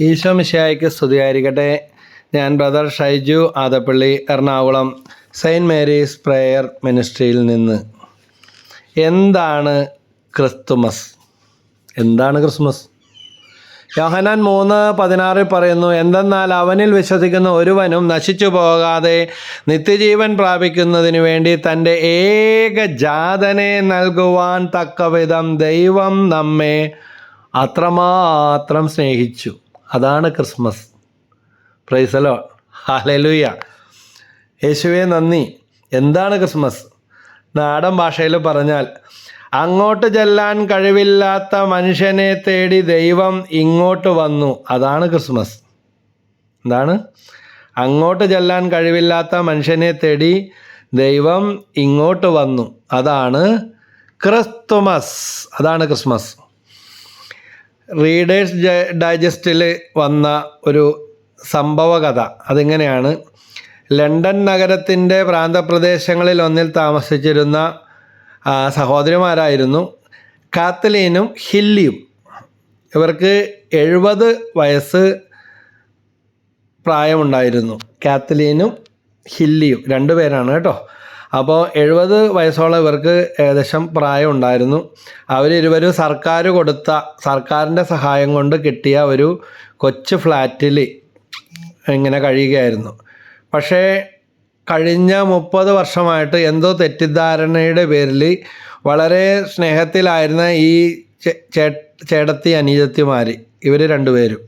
ഈശോ മിശിഹായ്ക്ക് സ്തുതിയായിരിക്കട്ടെ. ഞാൻ brother Shaiju Adappally Ernakulam Saint Mary's prayer മിനിസ്ട്രിയിൽ നിന്ന്. എന്താണ് ക്രിസ്തുമസ്? എന്താണ് ക്രിസ്മസ് യോഹനാൻ മൂന്ന് പതിനാറിൽ പറയുന്നു എന്തെന്നാൽ അവനിൽ വിശ്വസിക്കുന്ന ഒരുവനും നശിച്ചു പോകാതെ നിത്യജീവൻ പ്രാപിക്കുന്നതിന് വേണ്ടി തന്റെ ഏകജാതനെ നൽകുവാൻ തക്കവിധം ദൈവം നമ്മെ അത്രമാത്രം സ്നേഹിച്ചു. അതാണ് ക്രിസ്മസ്. പ്രൈസലോ ഹാലലൂയ യേശുവെ നന്ദി. എന്താണ് ക്രിസ്മസ്? നാടൻ ഭാഷയിൽ പറഞ്ഞാൽ അങ്ങോട്ട് ചെല്ലാൻ കഴിവില്ലാത്ത മനുഷ്യനെ തേടി ദൈവം ഇങ്ങോട്ട് വന്നു. അതാണ് ക്രിസ്മസ്. എന്താണ്? അങ്ങോട്ട് ചെല്ലാൻ കഴിവില്ലാത്ത മനുഷ്യനെ തേടി ദൈവം ഇങ്ങോട്ട് വന്നു. അതാണ് ക്രിസ്തുമസ്. അതാണ് ക്രിസ്മസ്. റീഡേഴ്സ് ഡൈജസ്റ്റിൽ വന്ന ഒരു സംഭവകഥ. അതിങ്ങനെയാണ്? ലണ്ടൻ നഗരത്തിന്റെ പ്രാന്തപ്രദേശങ്ങളിൽ ഒന്നിൽ താമസിച്ചിരുന്ന സഹോദരിമാരായിരുന്നു കാത്തലീനും ഹില്ലിയും. ഇവർക്ക് എഴുപത് വയസ്സ് പ്രായമുണ്ടായിരുന്നു. കാത്തലീനും ഹില്ലിയും. രണ്ടുപേരാണ് കേട്ടോ. അപ്പോൾ എഴുപത് വയസ്സോളം ഇവർക്ക് ഏകദേശം പ്രായം ഉണ്ടായിരുന്നു അവരിരുവരും സർക്കാർ കൊടുത്ത സർക്കാരിന്റെ സഹായം കൊണ്ട് കിട്ടിയ ഒരു കൊച്ചു ഫ്ലാറ്റിൽ ഇങ്ങനെ കഴിയുകയായിരുന്നു. പക്ഷേ കഴിഞ്ഞ മുപ്പത് വർഷമായിട്ട് എന്തോ തെറ്റിദ്ധാരണയുടെ പേരിൽ വളരെ സ്നേഹത്തിലായിരുന്ന ഈ ചേ- ചേടത്തി അനീജത്തിമാർ ഇവർ രണ്ടുപേരും.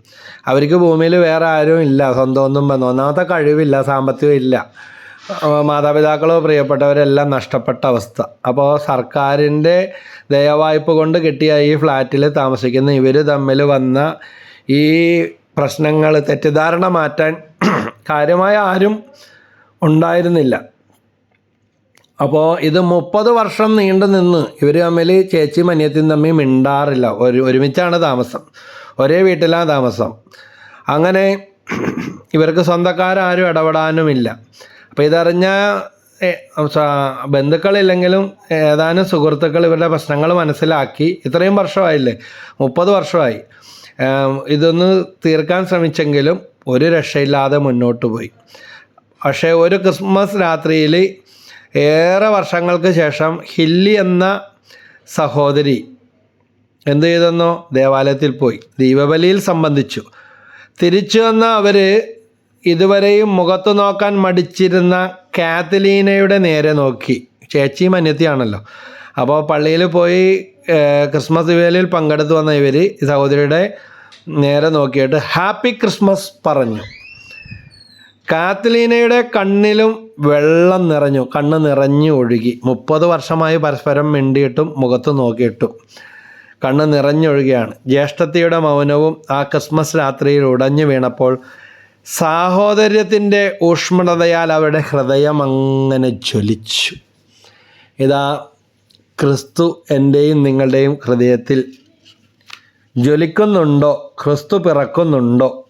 അവർക്ക് ഭൂമിയിൽ വേറെ ആരും ഇല്ല സ്വന്തമൊന്നും ബന്ധം ഒന്നാമത്തെ കഴിവില്ല സാമ്പത്തികം ഇല്ല. മാതാപിതാക്കളോ പ്രിയപ്പെട്ടവരെല്ലാം നഷ്ടപ്പെട്ട അവസ്ഥ. അപ്പോൾ സർക്കാരിന്റെ ദയവായ്പ കൊണ്ട് കിട്ടിയ ഈ ഫ്ലാറ്റിൽ താമസിക്കുന്ന ഇവർ തമ്മിൽ വന്ന ഈ പ്രശ്നങ്ങൾ തെറ്റിദ്ധാരണ മാറ്റാൻ കാര്യമായ ആരും ഉണ്ടായിരുന്നില്ല. അപ്പോൾ ഇത് മുപ്പത് വർഷം നീണ്ടു നിന്ന് ഇവർ തമ്മിൽ ചേച്ചിയും അനിയത്തിയും തമ്മിൽ മിണ്ടാറില്ല. ഒരു ഒരുമിച്ചാണ് താമസം. ഒരേ വീട്ടിലാണ് താമസം. അങ്ങനെ ഇവർക്ക് സ്വന്തക്കാരും ഇടപെടാനുമില്ല. അപ്പോൾ ഇതറിഞ്ഞ ബന്ധുക്കളില്ലെങ്കിലും ഏതാനും സുഹൃത്തുക്കൾ ഇവരുടെ പ്രശ്നങ്ങൾ മനസ്സിലാക്കി. ഇത്രയും വർഷമായില്ലേ? മുപ്പത് വർഷമായി. ഇതൊന്ന് തീർക്കാൻ ശ്രമിച്ചെങ്കിലും ഒരു രക്ഷയില്ലാതെ മുന്നോട്ട് പോയി. പക്ഷേ ഒരു ക്രിസ്മസ് രാത്രിയിൽ ഏറെ വർഷങ്ങൾക്ക് ശേഷം ഹില്ലി എന്ന സഹോദരി എന്ത് ചെയ്തെന്നോ? ദേവാലയത്തിൽ പോയി. ദീപബലിയിൽ സംബന്ധിച്ചു. തിരിച്ചു വന്ന അവർ ഇതുവരെയും മുഖത്ത് നോക്കാൻ മടിച്ചിരുന്ന കാത്തലീനയുടെ നേരെ നോക്കി. ചേച്ചിയും അനിയത്തിയാണല്ലോ അപ്പോൾ പള്ളിയിൽ പോയി ക്രിസ്മസ് വേലയിൽ പങ്കെടുത്തു വന്ന ഇവർ സഹോദരിയുടെ നേരെ നോക്കിയിട്ട് ഹാപ്പി ക്രിസ്മസ് പറഞ്ഞു. കാത്തലീനയുടെ കണ്ണിലും വെള്ളം നിറഞ്ഞു കണ്ണ് നിറഞ്ഞു ഒഴുകി. മുപ്പത് വർഷമായി പരസ്പരം മിണ്ടിയിട്ടും മുഖത്ത് നോക്കിയിട്ടും കണ്ണ് നിറഞ്ഞൊഴുകയാണ്. ജ്യേഷ്ഠത്തിയുടെ മൗനവും ആ ക്രിസ്മസ് രാത്രിയിൽ ഉടഞ്ഞു വീണപ്പോൾ സാഹോദര്യത്തിന്റെ ഊഷ്മളതയാൽ അവരുടെ ഹൃദയം അങ്ങനെ ജ്വലിച്ചു. ഇതാ ക്രിസ്തു എന്റെയും നിങ്ങളുടെയും ഹൃദയത്തിൽ ജ്വലിക്കുന്നുണ്ടോ? ക്രിസ്തു പിറക്കുന്നുണ്ടോ?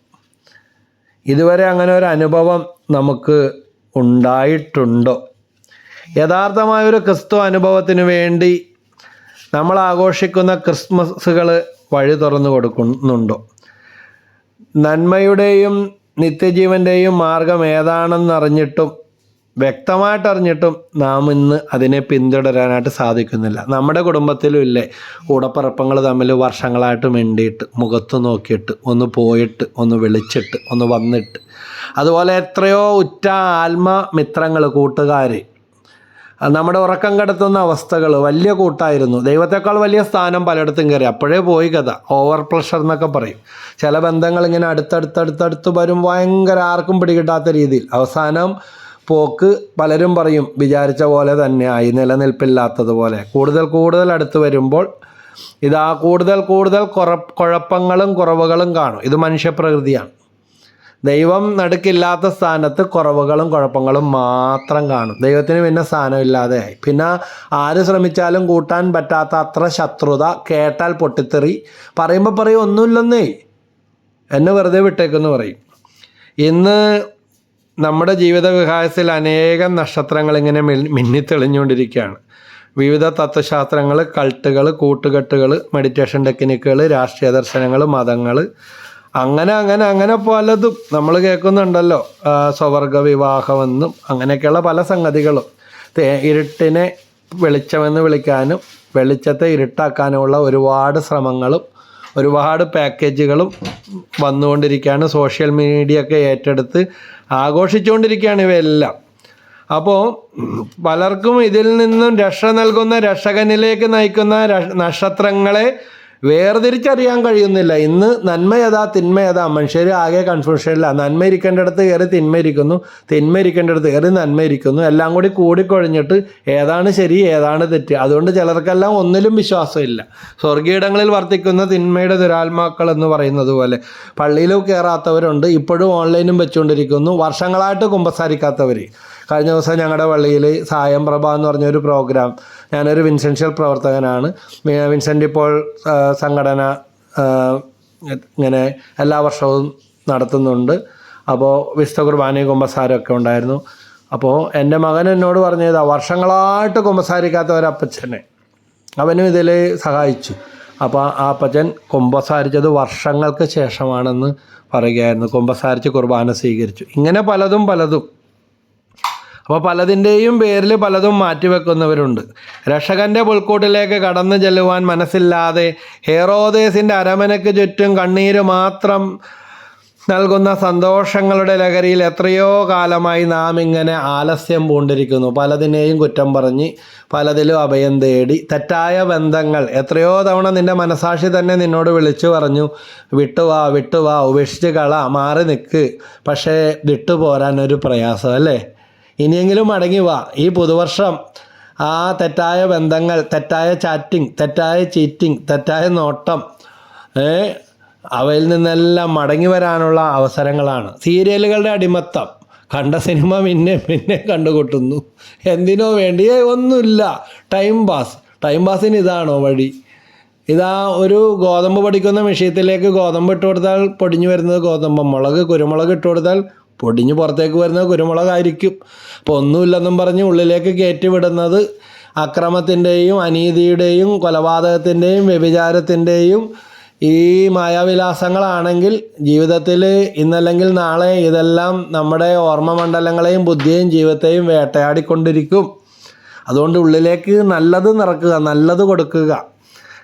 ഇതുവരെ അങ്ങനെ ഒരു അനുഭവം നമുക്ക് ഉണ്ടായിട്ടുണ്ടോ? യഥാർത്ഥമായൊരു ക്രിസ്തു അനുഭവത്തിന് വേണ്ടി നമ്മൾ ആഘോഷിക്കുന്ന ക്രിസ്മസുകൾ വഴി തുറന്നു കൊടുക്കുന്നുണ്ടോ? നന്മയുടെയും നിത്യജീവന്റെയും മാർഗം ഏതാണെന്നറിഞ്ഞിട്ടും വ്യക്തമായിട്ട് അറിഞ്ഞിട്ടും നാം ഇന്ന് അതിനെ പിന്തുടരാനായിട്ട് സാധിക്കുന്നില്ല. നമ്മുടെ കുടുംബത്തിലും ഇല്ലേ കൂടപ്പിറപ്പങ്ങൾ തമ്മിൽ വർഷങ്ങളായിട്ട് മിണ്ടിയിട്ട് മുഖത്ത് നോക്കിയിട്ട് ഒന്ന് പോയിട്ട് ഒന്ന് വിളിച്ചിട്ട് ഒന്ന് വന്നിട്ട്. അതുപോലെ എത്രയോ ഉറ്റ ആത്മമിത്രങ്ങൾ കൂട്ടുകാർ നമ്മുടെ ഉറക്കം കടത്തുന്ന അവസ്ഥകൾ വലിയ കൂട്ടായിരുന്നു. ദൈവത്തെക്കാൾ വലിയ സ്ഥാനം പലയിടത്തും കയറി. അപ്പോഴേ പോയി കഥ. ഓവർ പ്രഷർ എന്നൊക്കെ പറയും. ചില ബന്ധങ്ങൾ ഇങ്ങനെ അടുത്തടുത്തടുത്തടുത്ത് വരും. ഭയങ്കര ആർക്കും പിടികിട്ടാത്ത രീതിയിൽ. അവസാനം പോക്ക് പലരും പറയും വിചാരിച്ച പോലെ തന്നെ തന്നെയായി നിലനിൽപ്പില്ലാത്തതുപോലെ. കൂടുതൽ കൂടുതൽ അടുത്ത് വരുമ്പോൾ ഇതാ കൂടുതൽ കൂടുതൽ കുറ കുഴപ്പങ്ങളും കുറവുകളും കാണും. ഇത് മനുഷ്യപ്രകൃതിയാണ്. ദൈവം നടുക്കില്ലാത്ത സ്ഥാനത്ത് കുറവുകളും കുഴപ്പങ്ങളും മാത്രം കാണും. ദൈവത്തിന് പിന്നെ സ്ഥാനമില്ലാതെയായി പിന്നെ ആര് ശ്രമിച്ചാലും കൂട്ടാൻ പറ്റാത്ത അത്ര ശത്രുത കേട്ടാൽ പൊട്ടിത്തെറി. പറയുമ്പോൾ പറയും ഒന്നുമില്ലെന്നേ. എന്നെ വെറുതെ വിട്ടേക്കെന്ന് പറയും. ഇന്ന് നമ്മുടെ ജീവിത വികാസത്തിൽ അനേകം നക്ഷത്രങ്ങൾ ഇങ്ങനെ മിന്നിത്തെളിഞ്ഞുകൊണ്ടിരിക്കുകയാണ് വിവിധ തത്വശാസ്ത്രങ്ങൾ കൾട്ടുകൾ കൂട്ടുകെട്ടുകൾ മെഡിറ്റേഷൻ ടെക്നിക്കുകൾ രാഷ്ട്രീയ ദർശനങ്ങൾ മതങ്ങൾ അങ്ങനെ അങ്ങനെ അങ്ങനെ പലതും നമ്മൾ കേൾക്കുന്നുണ്ടല്ലോ. സ്വവർഗ വിവാഹമെന്നും അങ്ങനെയൊക്കെയുള്ള പല സംഗതികളും. ഇരുട്ടിനെ വെളിച്ചമെന്ന് വിളിക്കാനും വെളിച്ചത്തെ ഇരുട്ടാക്കാനുമുള്ള ഒരുപാട് ശ്രമങ്ങളും ഒരുപാട് പാക്കേജുകളും വന്നുകൊണ്ടിരിക്കുകയാണ്. സോഷ്യൽ മീഡിയ ഒക്കെ ഏറ്റെടുത്ത് ആഘോഷിച്ചുകൊണ്ടിരിക്കുകയാണ് ഇവയെല്ലാം. അപ്പോൾ പലർക്കും ഇതിൽ നിന്നും രക്ഷ നൽകുന്ന രക്ഷകനിലേക്ക് നയിക്കുന്ന നക്ഷത്രങ്ങളെ വേർതിരിച്ചറിയാൻ കഴിയുന്നില്ല. ഇന്ന് നന്മ ഏതാ തിന്മ ഏതാ? മനുഷ്യർ ആകെ കൺഫ്യൂഷനില്ല നന്മ ഇരിക്കേണ്ടടുത്ത് കയറി തിന്മ ഇരിക്കുന്നു. തിന്മ ഇരിക്കേണ്ടടുത്ത് കയറി നന്മ ഇരിക്കുന്നു. എല്ലാം കൂടി കൂടിക്കൊഴിഞ്ഞിട്ട് ഏതാണ് ശരി ഏതാണ് തെറ്റ്? അതുകൊണ്ട് ചിലർക്കെല്ലാം ഒന്നിലും വിശ്വാസമില്ല. സ്വർഗീയിടങ്ങളിൽ വർത്തിക്കുന്ന തിന്മയുടെ ദുരാത്മാക്കൾ എന്ന് പറയുന്നത് പോലെ പള്ളിയിലും കയറാത്തവരുണ്ട് ഇപ്പോഴും ഓൺലൈനും വെച്ചുകൊണ്ടിരിക്കുന്നു. വർഷങ്ങളായിട്ട് കുമ്പസാരിക്കാത്തവർ കഴിഞ്ഞ ദിവസം ഞങ്ങളുടെ പള്ളിയിൽ സായം പ്രഭ എന്ന് പറഞ്ഞൊരു പ്രോഗ്രാം ഞാനൊരു വിൻസെൻഷ്യൽ പ്രവർത്തകനാണ്. വിൻസെന്റ് ഇപ്പോൾ സംഘടന ഇങ്ങനെ എല്ലാ വർഷവും നടത്തുന്നുണ്ട്. അപ്പോൾ വിശുദ്ധ കുർബാനയും കുമ്പസാരമൊക്കെ ഉണ്ടായിരുന്നു. അപ്പോൾ എന്റെ മകൻ എന്നോട് പറഞ്ഞതാ വർഷങ്ങളായിട്ട് കുമ്പസാരിക്കാത്ത ഒരപ്പച്ചനെ. അവനും ഇതിൽ സഹായിച്ചു. അപ്പോൾ ആ അപ്പച്ചൻ കുമ്പസാരിച്ചത് വർഷങ്ങൾക്ക് ശേഷമാണെന്ന് പറയുകയായിരുന്നു. കുമ്പസാരിച്ച് കുർബാന സ്വീകരിച്ചു. ഇങ്ങനെ പലതും പലതും. അപ്പോൾ പലതിന്റെയും പേരിൽ പലതും മാറ്റിവെക്കുന്നവരുണ്ട്. രക്ഷകന്റെ പുൽക്കൂട്ടിലേക്ക് കടന്നു ചെല്ലുവാൻ മനസ്സില്ലാതെ ഹേറോദേസിന്റെ അരമനയ്ക്ക് ചുറ്റും കണ്ണീര് മാത്രം നൽകുന്ന സന്തോഷങ്ങളുടെ ലഹരിയിൽ എത്രയോ കാലമായി നാം ഇങ്ങനെ ആലസ്യം പൂണ്ടിരിക്കുന്നു. പലതിനെയും കുറ്റം പറഞ്ഞ് പലതിലും അഭയം തേടി തെറ്റായ ബന്ധങ്ങൾ എത്രയോ തവണ നിന്റെ മനസാക്ഷി തന്നെ നിന്നോട് വിളിച്ചു പറഞ്ഞു വിട്ടുവാ വിട്ടുവാ ഉപേക്ഷിച്ച് കള മാറി നിൽക്ക് പക്ഷേ വിട്ടുപോരാൻ ഒരു പ്രയാസം അല്ലേ? ഇനിയെങ്കിലും മടങ്ങി വാ ഈ പുതുവർഷം ആ തെറ്റായ ബന്ധങ്ങൾ തെറ്റായ ചാറ്റിംഗ് തെറ്റായ ചീറ്റിംഗ് തെറ്റായ നോട്ടം അവയിൽ നിന്നെല്ലാം മടങ്ങി വരാനുള്ള അവസരങ്ങളാണ്. സീരിയലുകളുടെ അടിമത്തം. കണ്ട സിനിമ പിന്നെ പിന്നെ കണ്ടുകൊട്ടുന്നു. എന്തിനോ വേണ്ടി? ഒന്നുമില്ല. ടൈം പാസ് ടൈം പാസിന് ഇതാണോ വഴി? ഇതാ ഒരു ഗോതമ്പ് പൊടിക്കുന്ന വിഷയത്തിലേക്ക് ഗോതമ്പ് ഇട്ട് കൊടുത്താൽ പൊടിഞ്ഞു വരുന്നത് ഗോതമ്പ്. മുളക് കുരുമുളക് ഇട്ട് കൊടുത്താൽ പൊടിഞ്ഞ് പുറത്തേക്ക് വരുന്നത് കുരുമുളകായിരിക്കും. അപ്പോൾ ഒന്നുമില്ലെന്നും പറഞ്ഞ് ഉള്ളിലേക്ക് കയറ്റി വിടുന്നത് അക്രമത്തിന്റെയും അനീതിയുടെയും കൊലപാതകത്തിന്റെയും വ്യഭിചാരത്തിന്റെയും ഈ മായാവിലാസങ്ങളാണെങ്കിൽ ജീവിതത്തിൽ ഇന്നല്ലെങ്കിൽ നാളെ ഇതെല്ലാം നമ്മുടെ ഓർമ്മ മണ്ഡലങ്ങളെയും ബുദ്ധിയെയും ജീവിതത്തെയും വേട്ടയാടിക്കൊണ്ടിരിക്കും. അതുകൊണ്ട് ഉള്ളിലേക്ക് നല്ലത് നിറക്കുക നല്ലത് കൊടുക്കുക.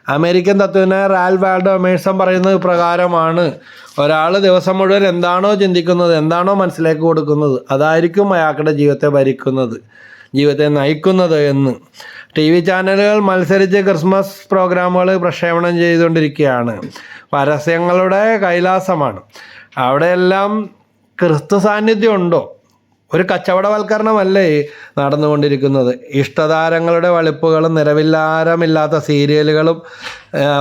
അമേരിക്കൻ തത്വന റാൽ വാൾഡോ മേഴ്സൺ പറയുന്നത് പ്രകാരമാണ്. ഒരാൾ ദിവസം മുഴുവൻ എന്താണോ ചിന്തിക്കുന്നത് എന്താണോ മനസ്സിലേക്ക് കൊടുക്കുന്നത് അതായിരിക്കും അയാളുടെ ജീവിതത്തെ ഭരിക്കുന്നത് ജീവിതത്തെ നയിക്കുന്നത് എന്ന്. ടി വി ചാനലുകൾ മത്സരിച്ച് ക്രിസ്മസ് പ്രോഗ്രാമുകൾ പ്രക്ഷേപണം ചെയ്തുകൊണ്ടിരിക്കുകയാണ്. പരസ്യങ്ങളുടെ കൈലാസമാണ്. അവിടെയെല്ലാം ക്രിസ്തു സാന്നിധ്യം ഉണ്ടോ? ഒരു കച്ചവടവൽക്കരണമല്ലേ നടന്നുകൊണ്ടിരിക്കുന്നത്? ഇഷ്ടതാരങ്ങളുടെ വളിപ്പുകളും നിലവിലാരമില്ലാത്ത സീരിയലുകളും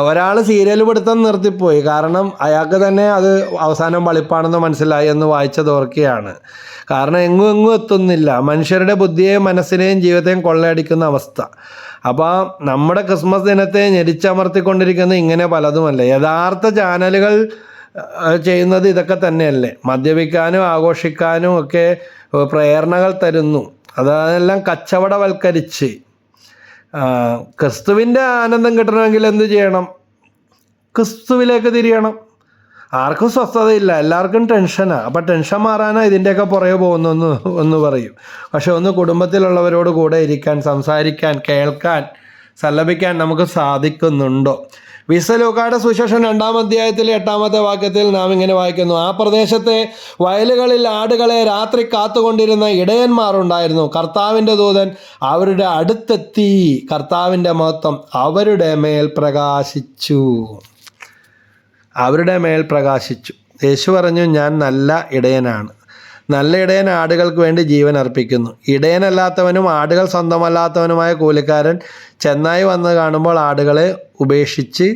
ഒരാൾ സീരിയൽ പിടുത്തം നിർത്തിപ്പോയി. കാരണം അയാൾക്ക് തന്നെ അത് അവസാനം വളിപ്പാണെന്ന് മനസ്സിലായി എന്ന് വായിച്ചത് ഓർക്കുകയാണ് കാരണം എങ്ങും എങ്ങും എത്തുന്നില്ല. മനുഷ്യരുടെ ബുദ്ധിയെയും മനസ്സിനെയും ജീവിതത്തെയും കൊള്ളയടിക്കുന്ന അവസ്ഥ. അപ്പോൾ നമ്മുടെ ക്രിസ്മസ് ദിനത്തെ ഞെരിച്ചമർത്തിക്കൊണ്ടിരിക്കുന്ന ഇങ്ങനെ പലതുമല്ലേ. യഥാർത്ഥ ചാനലുകൾ ചെയ്യുന്നത് ഇതൊക്കെ തന്നെയല്ലേ. മദ്യപിക്കാനും ആഘോഷിക്കാനും ഒക്കെ പ്രേരണകൾ തരുന്നു. അതെല്ലാം കച്ചവടവൽക്കരിച്ച്. ക്രിസ്തുവിന്റെ ആനന്ദം കിട്ടണമെങ്കിൽ എന്ത് ചെയ്യണം? ക്രിസ്തുവിലേക്ക് തിരിയണം. ആർക്കും സ്വസ്ഥതയില്ല. എല്ലാവർക്കും ടെൻഷനാണ് അപ്പം ടെൻഷൻ മാറാനാണ് ഇതിന്റെയൊക്കെ പുറകെ പോകുന്നെന്ന് ഒന്ന് പറയും. പക്ഷെ ഒന്ന് കുടുംബത്തിലുള്ളവരോട് കൂടെ ഇരിക്കാൻ സംസാരിക്കാൻ കേൾക്കാൻ സല്ലപിക്കാൻ നമുക്ക് സാധിക്കുന്നുണ്ടോ? വിസലൂക്കാട് സുശേഷൻ രണ്ടാം അധ്യായത്തിലെ എട്ടാമത്തെ വാക്യത്തിൽ നാം ഇങ്ങനെ വായിക്കുന്നു. ആ പ്രദേശത്തെ വയലുകളിൽ ആടുകളെ രാത്രി കാത്തുകൊണ്ടിരുന്ന ഇടയന്മാരുണ്ടായിരുന്നു കർത്താവിന്റെ ദൂതൻ അവരുടെ അടുത്തെത്തി. കർത്താവിന്റെ മഹത്വം അവരുടെ മേൽ പ്രകാശിച്ചു. അവരുടെ മേൽ പ്രകാശിച്ചു. യേശു പറഞ്ഞു ഞാൻ നല്ല ഇടയനാണ്. നല്ല ഇടയൻ ആടുകൾക്ക് വേണ്ടി ജീവൻ അർപ്പിക്കുന്നു. ഇടയനല്ലാത്തവനും ആടുകൾ സ്വന്തമല്ലാത്തവനുമായ കൂലിക്കാരൻ ചെന്നായി വന്ന് കാണുമ്പോൾ ആടുകളെ ഉപേക്ഷിച്ച്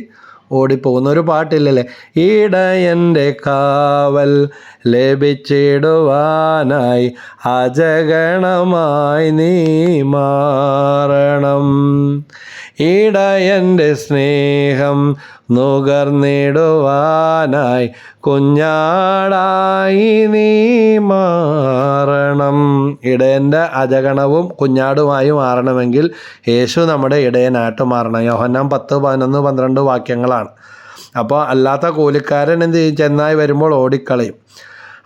ഓടിപ്പോകുന്ന. ഒരു പാട്ടില്ലല്ലേ? ഇടയന്റെ കാവൽ ലഭിച്ചിടുവാനായി അജഗണമായി നീ മാറണം. ഇടയന്റെ സ്നേഹം നുകർന്നിടുവാനായി കുഞ്ഞാടായി നീ മാറണം. ഇടയന്റെ അജഗണവും കുഞ്ഞാടുമായി മാറണമെങ്കിൽ യേശു നമ്മുടെ ഇടയനായിട്ട് മാറണം. യോഹന്നാൻ പത്ത് പതിനൊന്ന് പന്ത്രണ്ട് വാക്യങ്ങളാണ്. അപ്പോൾ അല്ലാത്ത കൂലിക്കാരൻ എന്ത് ചെയ്യും? ചെന്നായി വരുമ്പോൾ ഓടിക്കളയും.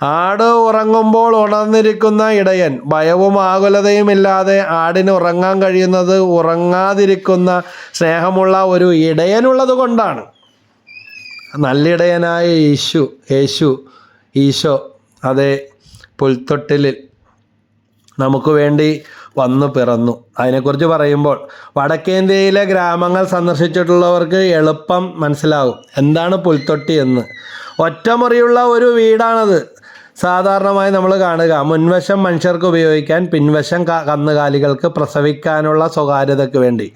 ആട് ഉറങ്ങുമ്പോൾ ഉണർന്നിരിക്കുന്ന ഇടയൻ. ഭയവും ആകുലതയും ഇല്ലാതെ ആടിന് ഉറങ്ങാൻ കഴിയുന്നത് ഉറങ്ങാതിരിക്കുന്ന സ്നേഹമുള്ള ഒരു ഇടയനുള്ളത് കൊണ്ടാണ്. നല്ലിടയനായ യേശു യേശു ഈശോ അതെ പുൽത്തൊട്ടിലിൽ നമുക്ക് വേണ്ടി വന്നു പിറന്നു. അതിനെക്കുറിച്ച് പറയുമ്പോൾ വടക്കേന്ത്യയിലെ ഗ്രാമങ്ങൾ സന്ദർശിച്ചിട്ടുള്ളവർക്ക് എളുപ്പം മനസ്സിലാകും എന്താണ് പുൽത്തൊട്ടി എന്ന്? ഒറ്റമുറിയുള്ള ഒരു വീടാണത്. സാധാരണമായി നമ്മൾ കാണുക മുൻവശം മനുഷ്യർക്ക് ഉപയോഗിക്കാൻ പിൻവശം കന്നുകാലികൾക്ക് പ്രസവിക്കാനുള്ള സ്വകാര്യതയ്ക്ക് വേണ്ടി.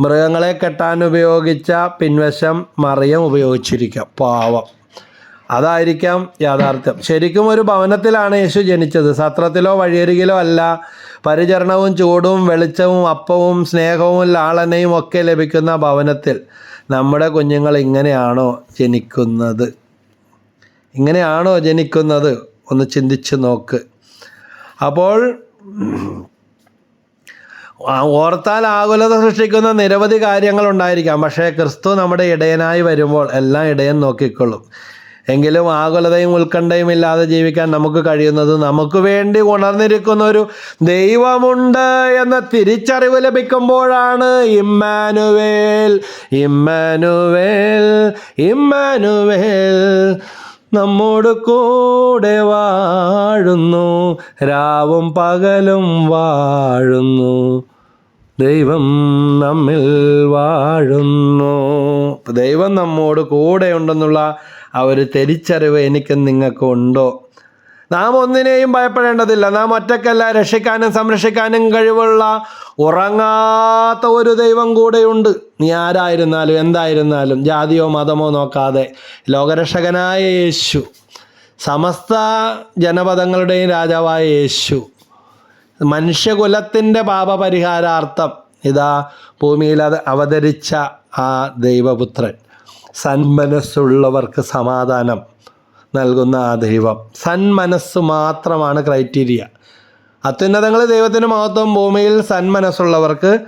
മൃഗങ്ങളെ കെട്ടാൻ ഉപയോഗിച്ച പിൻവശം മറിയം ഉപയോഗിച്ചിരിക്കാം. പാവം. അതായിരിക്കാം യാഥാർത്ഥ്യം. ശരിക്കും ഒരു ഭവനത്തിലാണ് യേശു ജനിച്ചത്. സത്രത്തിലോ വഴിയരികിലോ അല്ല. പരിചരണവും ചൂടും വെളിച്ചവും അപ്പവും സ്നേഹവും ലാളനയും ഒക്കെ ലഭിക്കുന്ന ഭവനത്തിൽ നമ്മുടെ കുഞ്ഞുങ്ങൾ ഇങ്ങനെയാണോ ജനിക്കുന്നത്? ഇങ്ങനെയാണോ ജനിക്കുന്നത്? ഒന്ന് ചിന്തിച്ച് നോക്ക്. അപ്പോൾ ഓർത്താൽ ആകുലത സൃഷ്ടിക്കുന്ന നിരവധി കാര്യങ്ങൾ ഉണ്ടായിരിക്കാം പക്ഷേ ക്രിസ്തു നമ്മുടെ ഇടയനായി വരുമ്പോൾ എല്ലാം ഇടയൻ നോക്കിക്കൊള്ളും. എങ്കിലും ആകുലതയും ഉത്കണ്ഠയും ഇല്ലാതെ ജീവിക്കാൻ നമുക്ക് കഴിയുന്നത് നമുക്ക് വേണ്ടി ഉണർന്നിരിക്കുന്ന ഒരു ദൈവമുണ്ട് എന്ന തിരിച്ചറിവ് ലഭിക്കുമ്പോഴാണ് ഇമ്മാനുവേൽ ഇമ്മാനുവേൽ ഇമ്മാനുവേൽ. നമ്മോട് കൂടെ വാഴുന്നു. രാവും പകലും വാഴുന്നു. ദൈവം നമ്മിൽ വാഴുന്നു. ദൈവം നമ്മോട് കൂടെ ഉണ്ടെന്നുള്ള ആ ഒരു തിരിച്ചറിവ് എനിക്കും നിങ്ങൾക്കും ഉണ്ടോ? നാം ഒന്നിനെയും ഭയപ്പെടേണ്ടതില്ല. നാം ഒറ്റക്കല്ല രക്ഷിക്കാനും സംരക്ഷിക്കാനും കഴിവുള്ള ഉറങ്ങാത്ത ഒരു ദൈവം കൂടെയുണ്ട്. നീ ആരായിരുന്നാലും എന്തായിരുന്നാലും ജാതിയോ മതമോ നോക്കാതെ ലോകരക്ഷകനായ യേശു സമസ്ത ജനപദങ്ങളുടെയും രാജാവായ യേശു മനുഷ്യകുലത്തിന്റെ പാപപരിഹാരാർത്ഥം ഇതാ ഭൂമിയിൽ അത് അവതരിച്ച ആ ദൈവപുത്രൻ. സന്മനസ്സുള്ളവർക്ക് സമാധാനം. നൽകുന്ന ആ ദൈവം. സന്മനസ് മാത്രമാണ് ക്രൈറ്റീരിയ. അത്യുന്നതങ്ങൾ ദൈവത്തിന് മഹത്വം ഭൂമിയിൽ സന്മനസ്സുള്ളവർക്ക്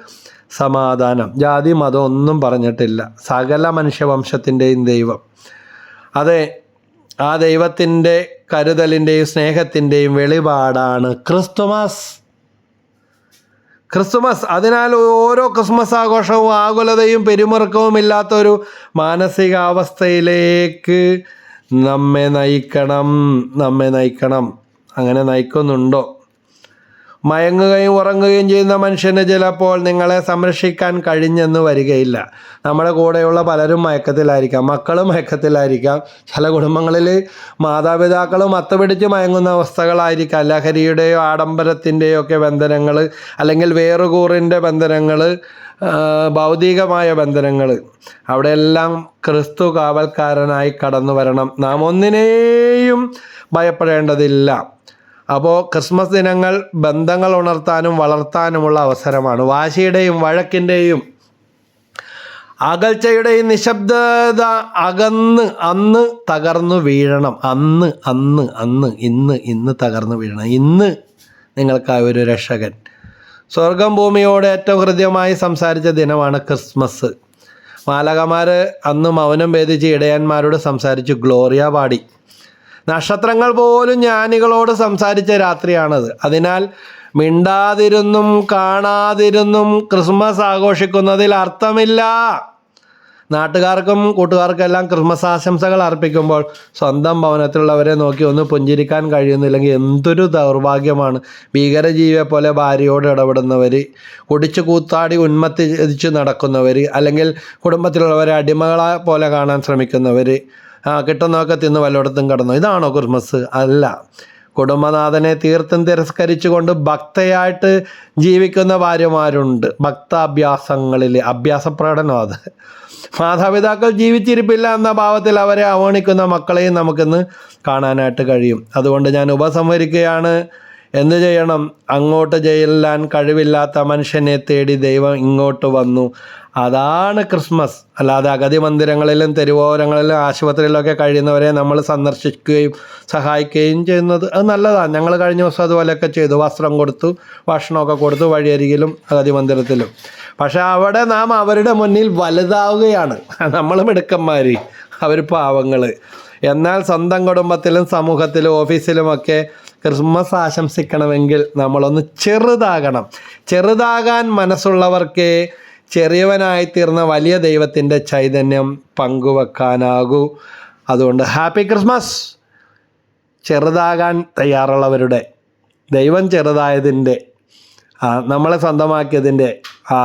സമാധാനം. ജാതി മതം ഒന്നും പറഞ്ഞിട്ടില്ല. സകല മനുഷ്യവംശത്തിന്റെയും ദൈവം. അതെ ആ ദൈവത്തിന്റെ കരുതലിന്റെയും സ്നേഹത്തിന്റെയും വെളിപാടാണ് ക്രിസ്തുമസ്. ക്രിസ്തുമസ് അതിനാൽ ഓരോ ക്രിസ്മസ് ആഘോഷവും ആകുലതയും പെരുമുറുക്കവും ഇല്ലാത്തൊരു മാനസികാവസ്ഥയിലേക്ക് നമ്മെ നയിക്കണം നമ്മെ നയിക്കണം. അങ്ങനെ നയിക്കുന്നുണ്ടോ? മയങ്ങുകയും ഉറങ്ങുകയും ചെയ്യുന്ന മനുഷ്യന് ചിലപ്പോൾ നിങ്ങളെ സംരക്ഷിക്കാൻ കഴിഞ്ഞെന്ന് വരികയില്ല. നമ്മുടെ കൂടെയുള്ള പലരും മയക്കത്തിലായിരിക്കാം മക്കളും മയക്കത്തിലായിരിക്കാം. ചില കുടുംബങ്ങളിൽ മാതാപിതാക്കളും മത്തുപിടിച്ച് മയങ്ങുന്ന അവസ്ഥകളായിരിക്കാം. ലഹരിയുടെയോ ആഡംബരത്തിന്റെയോ ഒക്കെ ബന്ധനങ്ങൾ അല്ലെങ്കിൽ വേറുകൂറിന്റെ ബന്ധനങ്ങൾ ഭൗതികമായ ബന്ധനങ്ങൾ അവിടെയെല്ലാം ക്രിസ്തു കാവൽക്കാരനായി കടന്നു വരണം. നാം ഒന്നിനെയും ഭയപ്പെടേണ്ടതില്ല. അപ്പോൾ ക്രിസ്മസ് ദിനങ്ങൾ ബന്ധങ്ങൾ ഉണർത്താനും വളർത്താനുമുള്ള അവസരമാണ്. വാശിയുടെയും വഴക്കിന്റെയും അകൽച്ചയുടെയും നിശബ്ദത അകന്ന് അന്ന് തകർന്നു വീഴണം. അന്ന് അന്ന് അന്ന് ഇന്ന് ഇന്ന് തകർന്നു വീഴണം. ഇന്ന് നിങ്ങൾക്കായ ഒരു രക്ഷകൻ. സ്വർഗം ഭൂമിയോട് ഏറ്റവും ഹൃദ്യമായി സംസാരിച്ച ദിനമാണ് ക്രിസ്മസ്. മാലകമാർ അന്ന് മൗനം ഭേദിച്ച് ഇടയന്മാരോട് സംസാരിച്ചു ഗ്ലോറിയ പാടി. നക്ഷത്രങ്ങൾ പോലും ജ്ഞാനികളോട് സംസാരിച്ച രാത്രിയാണത്. അതിനാൽ മിണ്ടാതിരുന്നും കാണാതിരുന്നും ക്രിസ്മസ് ആഘോഷിക്കുന്നതിൽ അർത്ഥമില്ല. നാട്ടുകാർക്കും കൂട്ടുകാർക്കും എല്ലാം ക്രിസ്മസ് ആശംസകൾ അർപ്പിക്കുമ്പോൾ സ്വന്തം ഭവനത്തിലുള്ളവരെ നോക്കി ഒന്ന് പുഞ്ചിരിക്കാൻ കഴിയുന്നില്ലെങ്കിൽ എന്തൊരു ദൗർഭാഗ്യമാണ്. ഭീകരജീവിയെ പോലെ ഭാര്യയോട് ഇടപെടുന്നവർ കുടിച്ചു കൂത്താടി ഉന്മത്തിച്ച് നടക്കുന്നവർ അല്ലെങ്കിൽ കുടുംബത്തിലുള്ളവരെ അടിമകളെ പോലെ കാണാൻ ശ്രമിക്കുന്നവർ കിട്ടുന്നതൊക്കെ തിന്ന് വല്ലയിടത്തും കിടന്നു. ഇതാണോ ക്രിസ്മസ്? അല്ല. കുടുംബനാഥനെ തീർത്തും തിരസ്കരിച്ചുകൊണ്ട് ഭക്തയായിട്ട് ജീവിക്കുന്ന ഭാര്യമാരുണ്ട്. ഭക്താഭ്യാസങ്ങളിൽ അഭ്യാസ പ്രകടനം അത്. മാതാപിതാക്കൾ ജീവിച്ചിരിപ്പില്ല എന്ന ഭാവത്തിൽ അവരെ അവഗണിക്കുന്ന മക്കളെയും നമുക്കിന്ന് കാണാനായിട്ട് കഴിയും. അതുകൊണ്ട് ഞാൻ ഉപസംഹരിക്കുകയാണ്. എന്തു ചെയ്യണം? അങ്ങോട്ട് ചെല്ലാൻ കഴിവില്ലാത്ത മനുഷ്യനെ തേടി ദൈവം ഇങ്ങോട്ട് വന്നു. അതാണ് ക്രിസ്മസ്. അല്ലാതെ അഗതി മന്ദിരങ്ങളിലും തെരുവോരങ്ങളിലും ആശുപത്രിയിലൊക്കെ കഴിയുന്നവരെ നമ്മൾ സന്ദർശിക്കുകയും സഹായിക്കുകയും ചെയ്യുന്നത് അത് നല്ലതാണ് ഞങ്ങൾ കഴിഞ്ഞ ദിവസം അതുപോലെയൊക്കെ ചെയ്തു. വസ്ത്രം കൊടുത്തു ഭക്ഷണമൊക്കെ കൊടുത്തു വഴിയരികിലും അഗതി മന്ദിരത്തിലും. പക്ഷേ അവിടെ നാം അവരുടെ മുന്നിൽ വലുതാവുകയാണ്. നമ്മൾ മിടുക്കന്മാർ അവർ പാവങ്ങൾ എന്നാൽ സ്വന്തം കുടുംബത്തിലും സമൂഹത്തിലും ഓഫീസിലുമൊക്കെ ക്രിസ്മസ് ആശംസിക്കണമെങ്കിൽ നമ്മളൊന്ന് ചെറുതാകണം. ചെറുതാകാൻ മനസ്സുള്ളവർക്ക് ചെറിയവനായി തീർന്ന വലിയ ദൈവത്തിന്റെ ചൈതന്യം പങ്കുവെക്കാനാകൂ. അതുകൊണ്ട് ഹാപ്പി ക്രിസ്മസ്. ചെറുതാകാൻ തയ്യാറുള്ളവരുടെ ദൈവം ചെറുതായതിന്റെ നമ്മളെ സ്വന്തമാക്കിയതിന്റെ ആ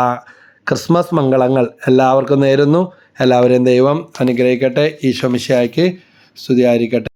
ക്രിസ്മസ് മംഗളങ്ങൾ എല്ലാവർക്കും നേരുന്നു. എല്ലാവരെയും ദൈവം അനുഗ്രഹിക്കട്ടെ. ഈശോ സ്തുതിയായിരിക്കട്ടെ.